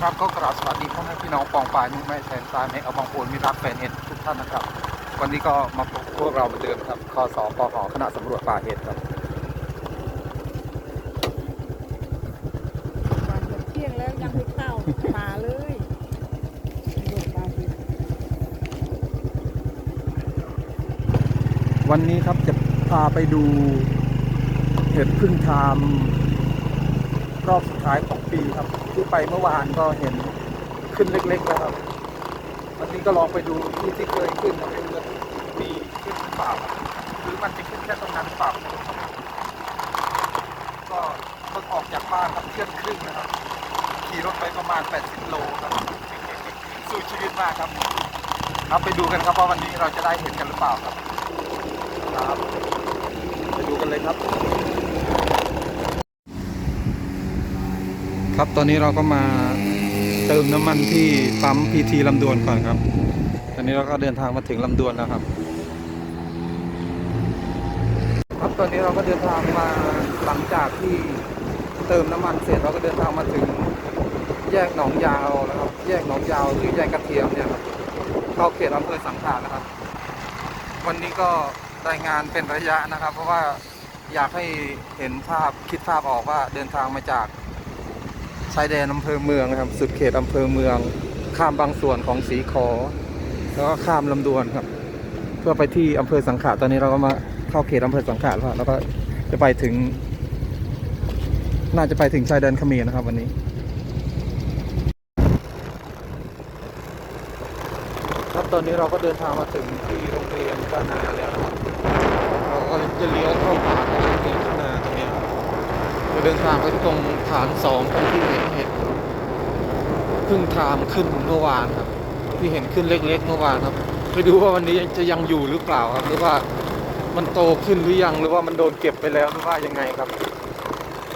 ครับก็กราบสวัสดีพ่อแม่พี่น้องปองปายนุ่งแม่แสนสายในเอาบางปูนมิตรรักแฟนเห็ดทุกท่านนะครับ วันนี้ก็มาพบพวกเราเหมือนเดิมครับคสปหคณะสำรวจป่าเห็ดครับวันเกือบเที่ยงแล้วยังไม่เข้าป่าเลยโดดป่าไปวันนี้ครับจะพาไปดูเห็ดพึ่งทามรอบสุดท้ายของปีครับ ที่ไปเมื่อวานก็เห็นขึ้นเล็กๆแล้วครับ วันนี้ก็ลองไปดูที่ที่เคยขึ้นนะไม่รู้จะมีขึ้นหรือเปล่าหรือมันจะขึ้นแค่ตรงนั้นหรือเปล่าก็เพิ่งออกจากบ้านครับเที่ยงครึ่งนะครับ ขี่รถไปประมาณ 80 โลครับสู้ชีวิตมากครับครับไปดูกันครับว่าวันนี้เราจะได้เห็นกันหรือเปล่าครับ ครับ ไปดูกันเลยครับ ครับตอนนี้เราก็มาเติมน้ำมันที่ปั๊มพีทีลำดวนก่อนครับ ตอนนี้เราก็เดินทางมาถึงลำดวนแล้วครับ ครับตอนนี้เราก็เดินทางมาหลังจากที่เติมน้ำมันเสร็จเราก็เดินทางมาถึงแยกหนองยาวนะครับ แยกหนองยาวหรือแยกกระเทียมเนี่ยครับเข้าเขตอำเภอสังขารนะครับ วันนี้ก็รายงานเป็นระยะนะครับ เพราะว่าอยากให้เห็นภาพคิดภาพออกว่าเดินทางมาจาก ชายแดนอำเภอเมืองนะครับ สุดเขตอำเภอเมือง ข้ามบางส่วนของสีขอ แล้วก็ข้ามลำดวนครับ เพื่อไปที่อำเภอสังขะตอนนี้เราก็มาเข้าเขตอำเภอสังขะแล้วแล้วก็จะไปถึง น่าจะไปถึงชายแดนเขมรนะครับ วันนี้ครับตอนนี้เราก็เดินทางมาถึงที่โรงเรียนกานาแล้วเราก็จะเลี้ยวเข้าป่าของโรงเรียนกานาตรงนี้ครับจะ เดินทางไปตรงฐานสองที่เห็นเห็นเพิ่งทามขึ้นเมื่อวานครับ ที่เห็นขึ้นเล็ก ๆ เมื่อวานครับไปดูว่าวันนี้จะยังอยู่หรือเปล่าครับ หรือว่ามันโตขึ้นหรือยังหรือว่ามันโดนเก็บไปแล้วหรือว่ายังไงครับ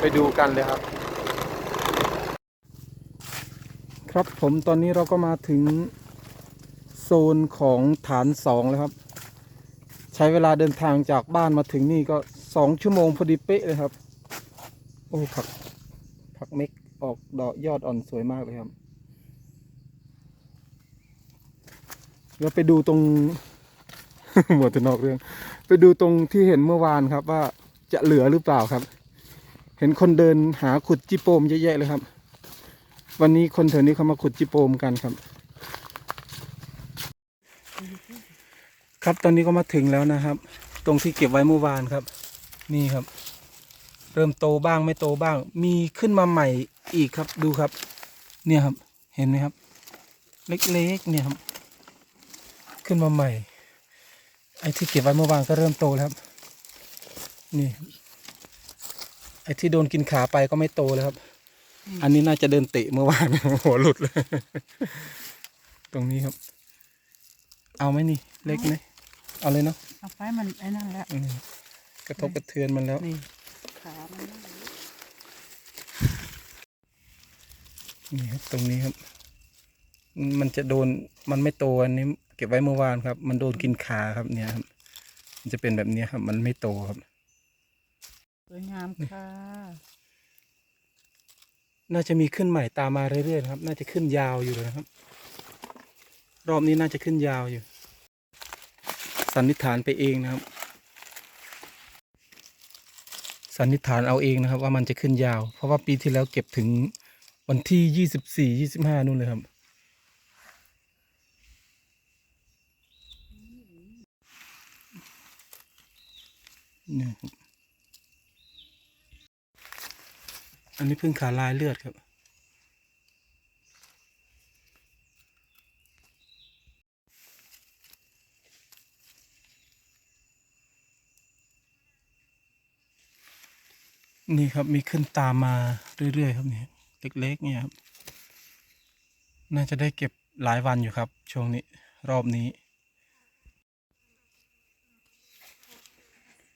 ไปดูกันเลยครับ ครับผมตอนนี้เราก็มาถึงโซนของฐานสองแล้วครับ ใช้เวลาเดินทางจากบ้านมาถึงนี่ก็สองชั่วโมงพอดีเป๊ะเลยครับ โอ้ผักผักเม็กออกดอกยอดอ่อนสวยมากเลยครับ เราไปดูตรง หมดแต่นอกเรื่อง ไปดูตรงที่เห็นเมื่อวานครับว่าจะเหลือหรือเปล่าครับ เห็นคนเดินหาขุดจิโปมเยอะแยะเลยครับ วันนี้คนแถวนี้เขามาขุดจิโปมกันครับ ครับตอนนี้ก็มาถึงแล้วนะครับ ตรงที่เก็บไว้เมื่อวานครับ นี่ครับ เริ่มโตบ้างไม่โตบ้าง มีขึ้นมาใหม่อีกครับดูครับ เนี่ยครับเห็นไหมครับ เล็กๆเนี่ยครับ ขึ้นมาใหม่ ไอ้ที่เก็บไว้เมื่อวานก็เริ่มโตแล้วครับ นี่ครับไอ้ที่โดนกินขาไปก็ไม่โตแล้วครับ อันนี้น่าจะเดินเตะเมื่อวานหัวหลุดเลยตรงนี้ครับ เอาไหมนี่ เล็กไหมเอาเลยเนาะเอาไปมันไอ้นั่นแหละอืมกระทบกระเทือนมันแล้วนี่ ขามันนั่นนี่ครับตรงนี้ครับ มันจะโดนมันไม่โตอันนี้ เก็บไว้เมื่อวานครับ มันโดนกินขาครับเนี่ยครับ มันจะเป็นแบบนี้ครับ มันไม่โตครับสวยงามค่ะ น่าจะมีขึ้นใหม่ตามมาเรื่อยๆนะครับ น่าจะขึ้นยาวอยู่เลยนะครับ รอบนี้น่าจะขึ้นยาวอยู่ สันนิษฐานไปเองนะครับ สันนิษฐานเอาเองนะครับ ว่ามันจะขึ้นยาว เพราะว่าปีที่แล้วเก็บถึงวันที่ยี่สิบสี่ยี่สิบห้านู่นเลยครับเนี่ยอันนี้เพิ่งขาลายเลือดครับ นี่ครับมีขึ้นตามมาเรื่อยๆครับเนี่ยเล็กๆเนี่ยครับน่าจะได้เก็บหลายวันอยู่ครับ ช่วงนี้รอบนี้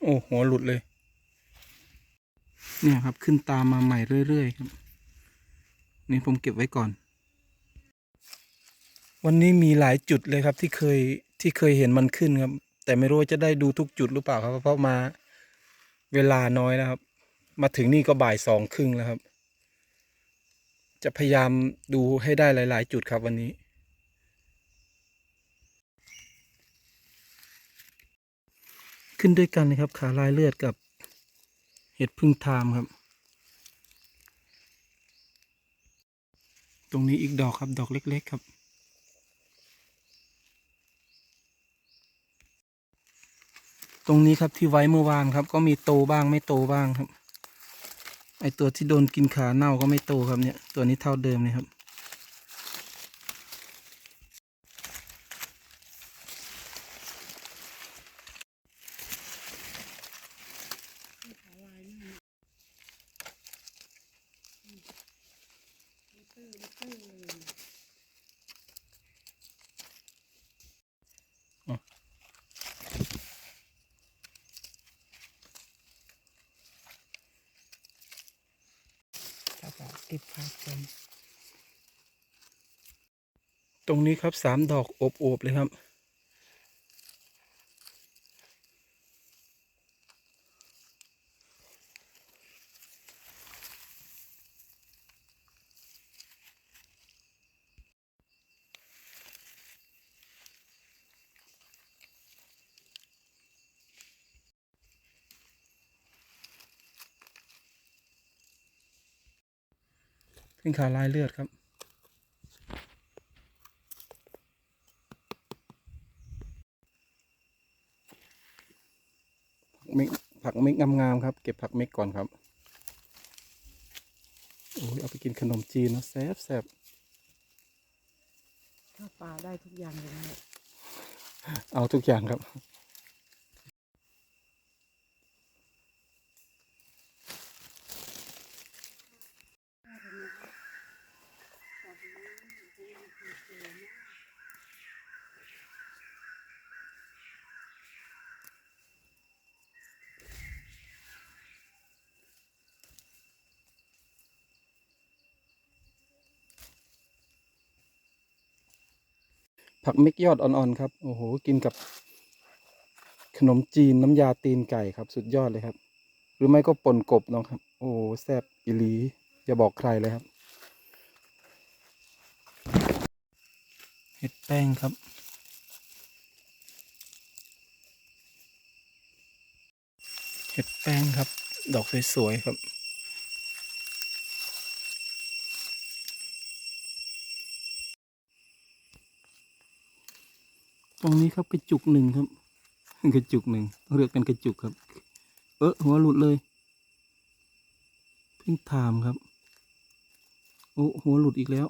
โอ้หัวหลุดเลย เนี่ยครับขึ้นตามมาใหม่เรื่อยๆครับ นี่ผมเก็บไว้ก่อน วันนี้มีหลายจุดเลยครับที่เคยที่เคยเห็นมันขึ้นครับ แต่ไม่รู้จะได้ดูทุกจุดหรือเปล่าครับเพราะมาเวลาน้อยนะครับ มาถึงนี่ก็บ่ายสองครึ่งแล้วครับ จะพยายามดูให้ได้หลาย ๆ จุดครับวันนี้ ขึ้นด้วยกันนะครับ ขาลายเลือดกับเห็ดพึ่งทามครับ ตรงนี้อีกดอกครับดอกเล็ก ๆ ครับ ตรงนี้ครับที่ไว้เมื่อวานครับ ก็มีโตบ้างไม่โตบ้างครับ ไอตัวที่โดนกินขาเน่าก็ไม่โตครับเนี่ย ตัวนี้เท่าเดิมเลยครับ ติดพาเป็น ต รงนี้ครับสามดอกโอบๆเลยครับขึ้นขาลายเลือดครับ ผักเม็กผัก เม็กงามๆครับ เก็บผักเม็กก่อนครับโอ้ยเอาไปกินขนมจีนนะแซ่บแซ่บข้าวปลาได้ทุกอย่างเลยนะเอาทุกอย่างครับ ผักเม็กยอดอ่อนๆครับ โอ้โห กินกับขนมจีนน้ำยาตีนไก่ครับ สุดยอดเลยครับ หรือไม่ก็ป่นกบเนาะครับ โอ้แซ่บอีหลี อย่าบอกใครเลยครับ เห็ดแป้งครับ เห็ดแป้งครับ ดอกสวยๆครับ ตรงนี้ครับกระจุกหนึ่งครับ กระจุกหนึ่งเรียกเป็นกระจุกครับ เออหัวหลุดเลยเพิ่งถามครับ โอ้หัวหลุดอีกแล้ว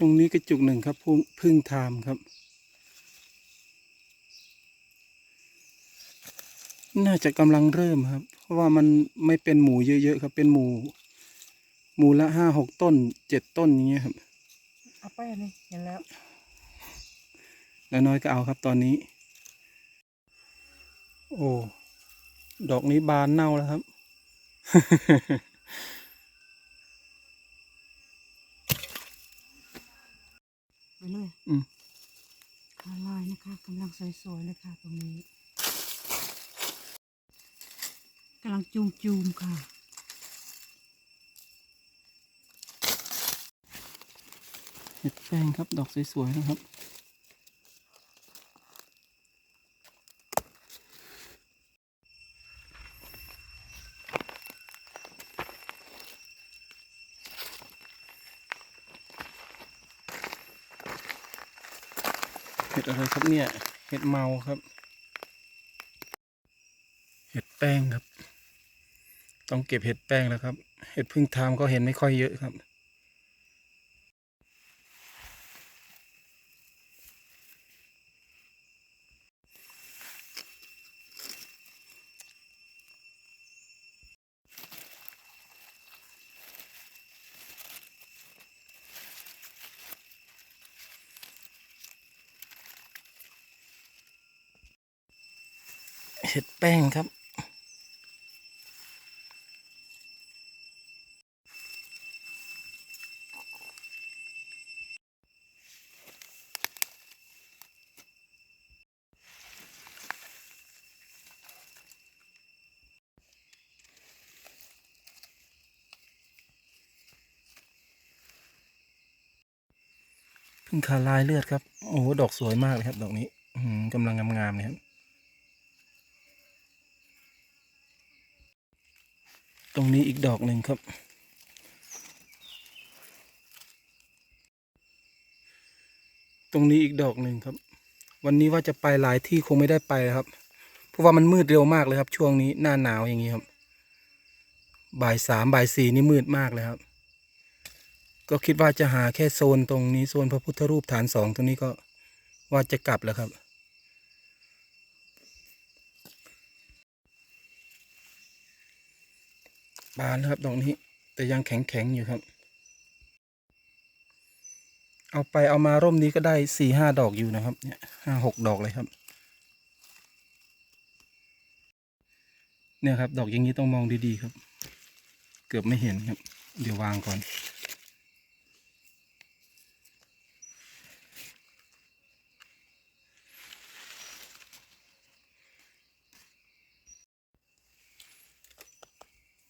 ตรงนี้กระจุกหนึ่งครับพึ่งพึ่งทามครับ น่าจะกำลังเริ่มครับ เพราะว่ามันไม่เป็นหมูเยอะๆครับ เป็นหมูหมูละห้าหกต้นเจ็ดต้นอย่างเงี้ยครับเอาไปอันนี้เห็นแล้ว แล้วน้อยก็เอาครับตอนนี้ โอ้ ดอกนี้บานเน่าแล้วครับ ไปเลยอืมขาลายนะคะกำลังสวยๆเลยค่ะตรงนี้กำลังจูมจูมๆค่ะเห็ดแป้งครับดอกสวยๆนะครับ เห็ดอะไรครับ เนี่ย เห็ดเมาครับ เห็ดแป้งครับ ต้องเก็บเห็ดแป้งแล้วครับ เห็ดพึ่งทามก็เห็นไม่ค่อยเยอะครับ แป้งครับ พึ่งขาลายเลือดครับ โอ้โหดอกสวยมากเลยครับ ดอกนี้กำลังงามๆเลยครับ ตรงนี้อีกดอกหนึ่งครับ ตรงนี้อีกดอกหนึ่งครับ วันนี้ว่าจะไปหลายที่คงไม่ได้ไปครับ เพราะว่ามันมืดเร็วมากเลยครับ ช่วงนี้หน้าหนาวอย่างนี้ครับ บ่ายสามบ่ายสี่นี่มืดมากเลยครับ ก็คิดว่าจะหาแค่โซนตรงนี้โซนพระพุทธรูปฐานสองตรงนี้ก็ว่าจะกลับแล้วครับ บานแล้วครับดอกนี้ แต่ยังแข็งแข็งๆอยู่ครับ เอาไปเอามาร่มนี้ก็ได้สี่ห้าดอกอยู่นะครับ เนี่ยห้าหกดอกเลยครับ เนี่ยครับ ดอกอย่างนี้ต้องมองดีๆครับ เกือบไม่เห็นครับ เดี๋ยววางก่อน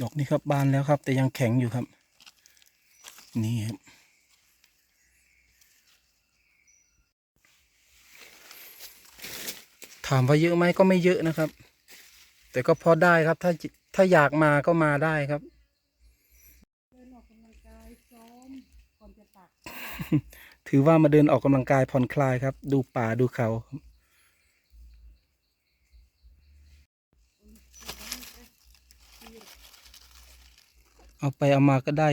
ดอกนี้ครับบานแล้วครับ แต่ยังแข็งอยู่ครับ นี่ครับถามว่าเยอะไหมก็ไม่เยอะนะครับ แต่ก็พอได้ครับ ถ้าจิถ้าอยากมาก็มาได้ครับเดินออกกำลังกายซ้อมก่อนจะตักถือว่ามาเดินออกกำลังกายผ่อนคลายครับ ดูป่าดูเขาครับ เอาไปเอามาก็ได้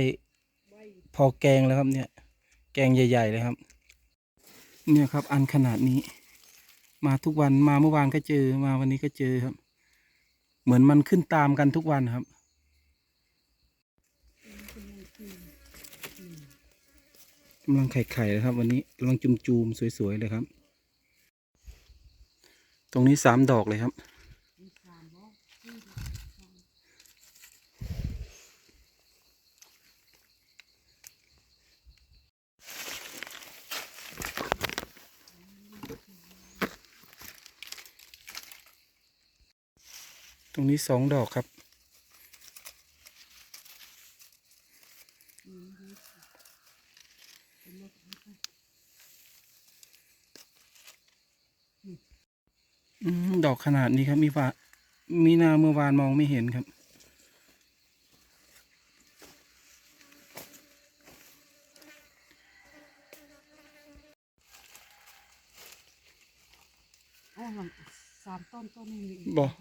พอแกงแล้วครับเนี่ย แกงใหญ่ ๆ เลยครับ เนี่ยครับอันขนาดนี้ มาทุกวันมาเมื่อวานก็เจอมาวันนี้ก็เจอครับ เหมือนมันขึ้นตามกันทุกวันครับกำลังไข่ๆเลยครับ วันนี้กำลังจุมๆสวยๆเลยครับ ตรงนี้สามดอกเลยครับ มีสามบอก ตรงนี้สองดอกครับอดอกขนาดนี้ครับ มีว่ามีนาเมื่อวานมองไม่เห็นครับ อ๋อสามต้นต้นนี้มีก บอก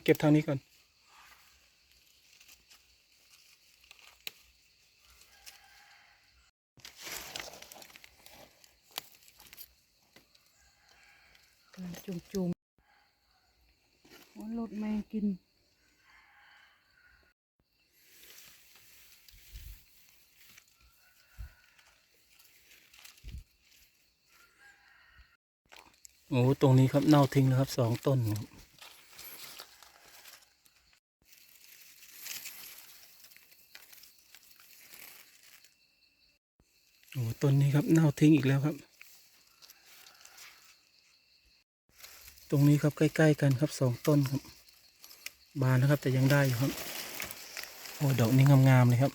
เอาเก็บทางนี้ก่อนกำลังจุ่มจุ่มโอ้ยรถแม่กิน โอ้ ตรงนี้ครับเน่าทิ้งนะครับสองต้นครับโอ้ต้ นี่ครับเน่าทิ้งอีกแล้วครับ ตรงนี้ครับใกล้ ๆ กันครับสองต้นครับ บานนะครับแต่ยังได้อยู่ครับโอ้ดอกนี้งามๆเลยครับ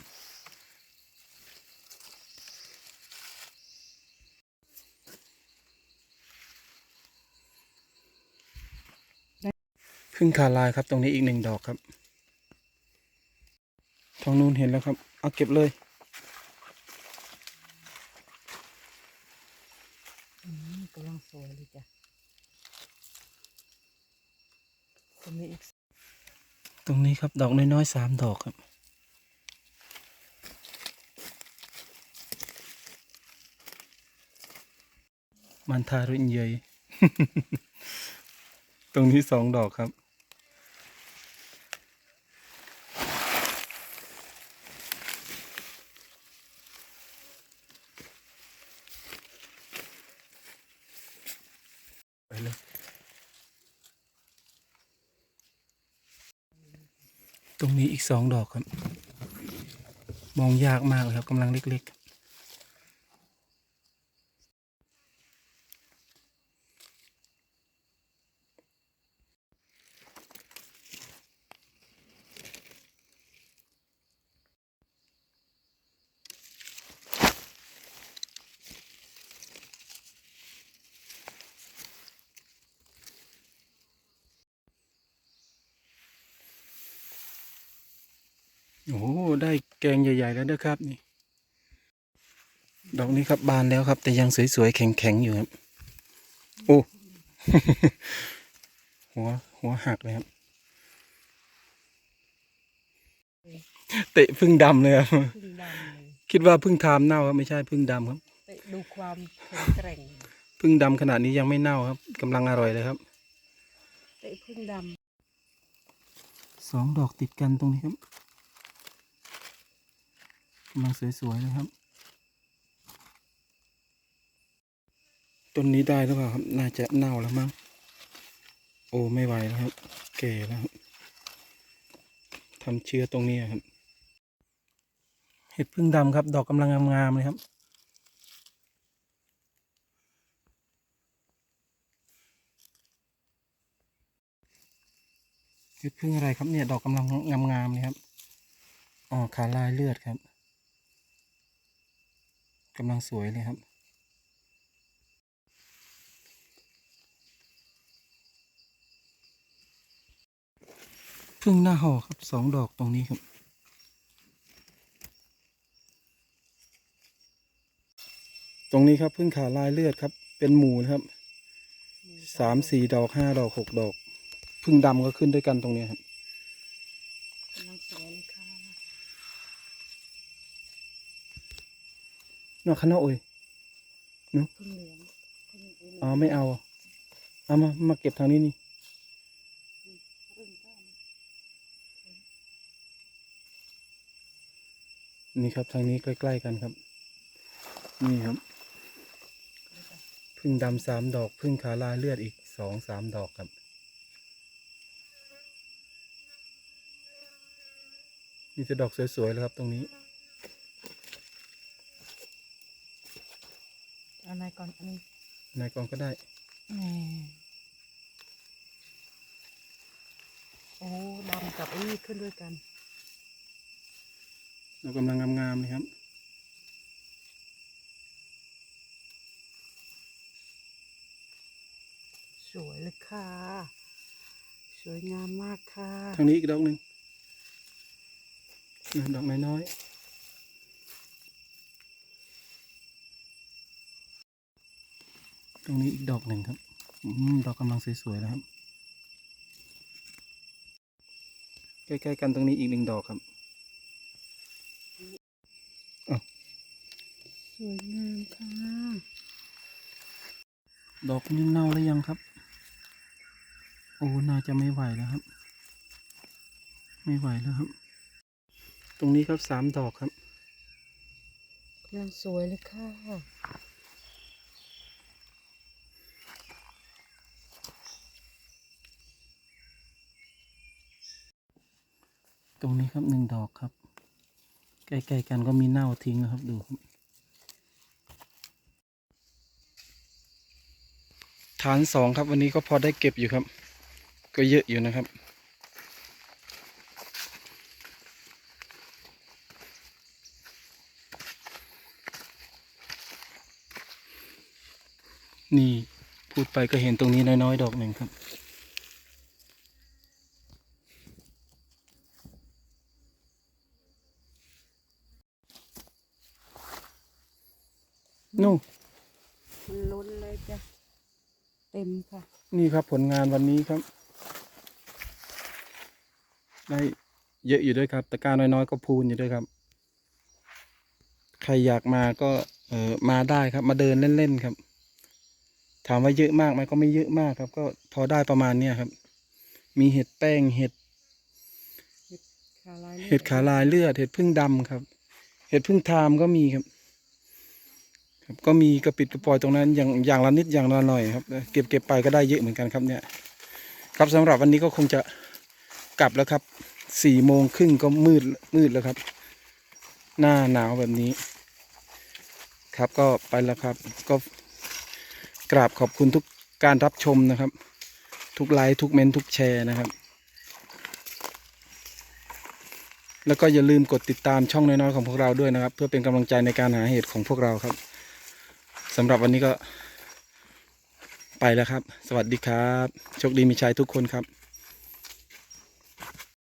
พึ่งคาลายครับตรงนี้อีกหนึ่งดอกครับทางนู้นเห็นแล้วครับ เอาเก็บเลย อืมกำลังสวยเลยจ้ะตรงนี้อีก ตรงนี้ครับ ดอกน้อยๆสามดอกครับ มันทารุณเยยตรงนี้สองดอกครับ ไปเลย ตรงนี้อีก สองดอกครับ มองยากมากเลยครับกำลังเล็กๆ ได้แกงใหญ่ ๆ แล้วนะครับนี่ ดอกนี้ครับบานแล้วครับ แต่ยังสวยๆแข็งๆอยู่ครับ โอ้ หัวหัวหักเลยครับ เตะพึ่งดำเลยครับ พึ่งดำเลยคิดว่าพึ่งทามเน่าครับไม่ใช่พึ่งดำครับแต่ดูความแข็งแกร่งพึ่งดำขนาดนี้ยังไม่เน่าครับกำลังอร่อยเลยครับแต่พึ่งดสองดอกติดกันตรงนี้ครับกำลังสวยๆเลยครับต้นนี้ได้หรือเปล่าครับ น่าจะเน่าแล้วมั้ง โอ้ไม่ไหวแล้วครับ แก่แล้วครับทำเชื้อตรงนี้ครับ เห็ดพึ่งดำครับ ดอกกำลังงามๆเลยครับ เห็ดพึ่งอะไรครับเนี่ย ดอกกำลังงามๆเลยครับ อ๋อขาลายเลือดครับ กำลังสวยเลยครับ พึ่งหน้าห่อครับสองดอกตรงนี้ครับ ตรงนี้ครับพึ่งขาลายเลือดครับ เป็นหมูนะครับสามสี่ดอกห้าดอกหกดอก พึ่งดำก็ขึ้นด้วยกันตรงนี้ครับ กำลังสวยเลยค่ะ นอกข้างนอกเอ้ยพึ่งเหลืองพึ่งเหลืองอ๋อไม่เอาเอามามาเก็บทางนี้นี่พึ่งก้านนี่ครับทางนี้ใกล้ๆกันครับ นี่ครับ พึ่งดำสามดอก พึ่งขาลายเลือดอีกสองสามดอกครับมีแต่ดอกสวยๆเลยครับตรงนี้ เอะไรก่อนอันนี้นายกองก็ได้แหมโอ้ดำกับไอ้นี่ขึ้นด้วยกัน เรากำลังงามๆเลยครับ สวยเลยค่ะ สวยงามมากค่ะ ทางนี้อีกดอกหนึ่งนะดอกน้อยๆ ตรงนี้อีกดอกหนึ่งครับอืมดอกกำลังสวยๆแล้วครับ ใกล้ๆกันตรงนี้อีกหนึ่งดอกครับสวยงามค่ะ ดอกนี้เน่าแล้วยังครับ โอ้น่าจะไม่ไหวแล้วครับ ไม่ไหวแล้วครับ ตรงนี้ครับสามดอกครับกำลังสวยเลยค่ะ รงนี้ครับหนึ่งดอกครับ ใกล้ๆกันก็มีเน่าทิ้งนะครับดูครับฐานสองครับวันนี้ก็พอได้เก็บอยู่ครับ ก็เยอะอยู่นะครับ นี่พูดไปก็เห็นตรงนี้น้อยๆดอกหนึ่งครับ นู่นมันล้นเลยจ้ะ เต็มค่ะ นี่ครับผลงานวันนี้ครับ ได้เยอะอยู่ด้วยครับตะกร้าน้อยๆก็พูนอยู่ด้วยครับ ใครอยากมาก็เออมาได้ครับ มาเดินเล่นๆครับ ถามว่าเยอะมากไหมก็ไม่เยอะมากครับ ก็พอได้ประมาณเนี้ยครับ มีเห็ดแป้งเห็ดขาลายลือเห็ดขาลายเลือดเห็ดพึ่งดำครับ เห็ดพึ่งทามก็มีครับ ครับก็มีกระปิดกระปอยตรงนั้นอย่างอย่างละนิดอย่างละหน่อยครับเก็บเก็บไปก็ได้เยอะเหมือนกันครับเนี่ยครับสำหรับวันนี้ก็คงจะกลับแล้วครับสี่โมงครึ่งก็มืดมืดแล้วครับ หน้าหนาวแบบนี้ ครับก็ไปแล้วครับ ก็กราบขอบคุณทุกการรับชมนะครับ ทุกไลค์ทุกเมนต์ทุกแชร์นะครับ แล้วก็อย่าลืมกดติดตามช่องน้อยๆของพวกเราด้วยนะครับ เพื่อเป็นกำลังใจในการหาเหตุของพวกเราครับ สำหรับวันนี้ก็ไปแล้วครับ สวัสดีครับ โชคดีมีชัยทุกคนครับ